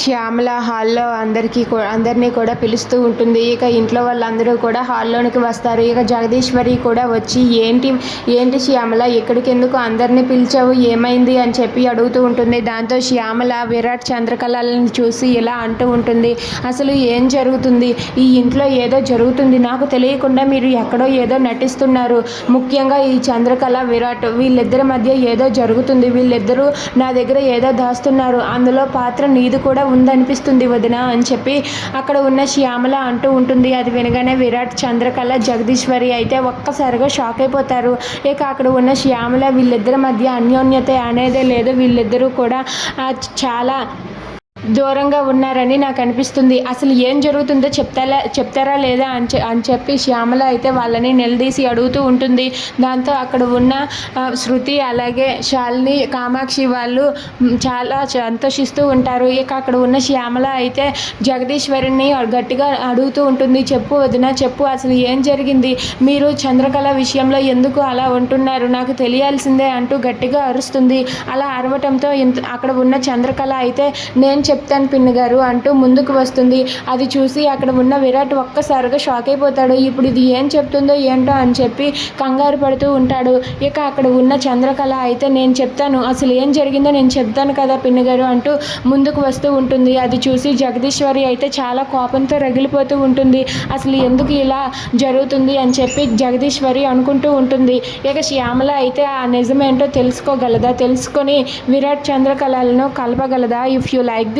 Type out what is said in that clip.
శ్యామల హాల్లో అందరికీ అందరినీ కూడా పిలుస్తూ ఉంటుంది. ఇక ఇంట్లో వాళ్ళందరూ కూడా హాల్లోనికి వస్తారు. ఇక జగదీశ్వరి కూడా వచ్చి ఏంటి ఏంటి శ్యామల? ఎక్కడికి ఎందుకు అందరినీ పిలిచావు? ఏమైంది? అని చెప్పి అడుగుతూ ఉంటుంది. దాంతో శ్యామల విరాట్ చంద్రకళలను చూసి ఇలా అంటూ ఉంటుంది. అసలు ఏం జరుగుతుంది? ఈ ఇంట్లో ఏదో జరుగుతుంది. నాకు తెలియకుండా మీరు ఎక్కడో ఏదో నటిస్తున్నారు. ముఖ్యంగా ఈ చంద్రకళ విరాట్ వీళ్ళిద్దరి మధ్య ఏదో జరుగుతుంది. వీళ్ళిద్దరూ నా దగ్గర ఏదో దాస్తున్నారు. అందులో పాత్ర నీది కూడా ఉందనిపిస్తుంది వదిన అని చెప్పి అక్కడ ఉన్న శ్యామల అంటూ ఉంటుంది. అది వినగానే విరాట్ చంద్రకళ జగదీశ్వరి అయితే ఒక్కసారిగా షాక్ అయిపోతారు. ఇక అక్కడ ఉన్న శ్యామల వీళ్ళిద్దరి మధ్య అన్యోన్యత అనేదే లేదు. వీళ్ళిద్దరూ కూడా చాలా దూరంగా ఉన్నారని నాకు అనిపిస్తుంది. అసలు ఏం జరుగుతుందో చెప్తారా చెప్తారా లేదా అని చె- అని చెప్పి శ్యామల అయితే వాళ్ళని నిలదీసి అడుగుతూ ఉంటుంది. దాంతో అక్కడ ఉన్న శృతి అలాగే శాలిని కామాక్షి వాళ్ళు చాలా సంతోషిస్తూ ఉంటారు. ఇక అక్కడ ఉన్న శ్యామల అయితే జగదీశ్వరిని గట్టిగా అడుగుతూ ఉంటుంది. చెప్పు వదిన చెప్పు అసలు ఏం జరిగింది? మీరు చంద్రకళ విషయంలో ఎందుకు అలా ఉంటున్నారు? నాకు తెలియాల్సిందే అంటూ గట్టిగా అరుస్తుంది. అలా అరవటంతో ఇంత అక్కడ ఉన్న చంద్రకళ అయితే నేను చెప్తాను పిన్ని గారు అంటూ ముందుకు వస్తుంది. అది చూసి అక్కడ ఉన్న విరాట్ ఒక్కసారిగా షాక్ అయిపోతాడు. ఇప్పుడు ఇది ఏం చెప్తుందో ఏంటో అని చెప్పి కంగారు పడుతూ ఉంటాడు. ఇక అక్కడ ఉన్న చంద్రకళ అయితే నేను చెప్తాను. అసలు ఏం జరిగిందో నేను చెప్తాను కదా పిన్ని గారు అంటూ ముందుకు వస్తూ ఉంటుంది. అది చూసి జగదీశ్వరి అయితే చాలా కోపంతో రగిలిపోతూ ఉంటుంది. అసలు ఎందుకు ఇలా జరుగుతుంది అని చెప్పి జగదీశ్వరి అనుకుంటూ ఉంటుంది. ఇక శ్యామల అయితే ఆ నిజమేంటో తెలుసుకోగలదా? తెలుసుకొని విరాట్ చంద్రకళలను కలపగలదా? If you like the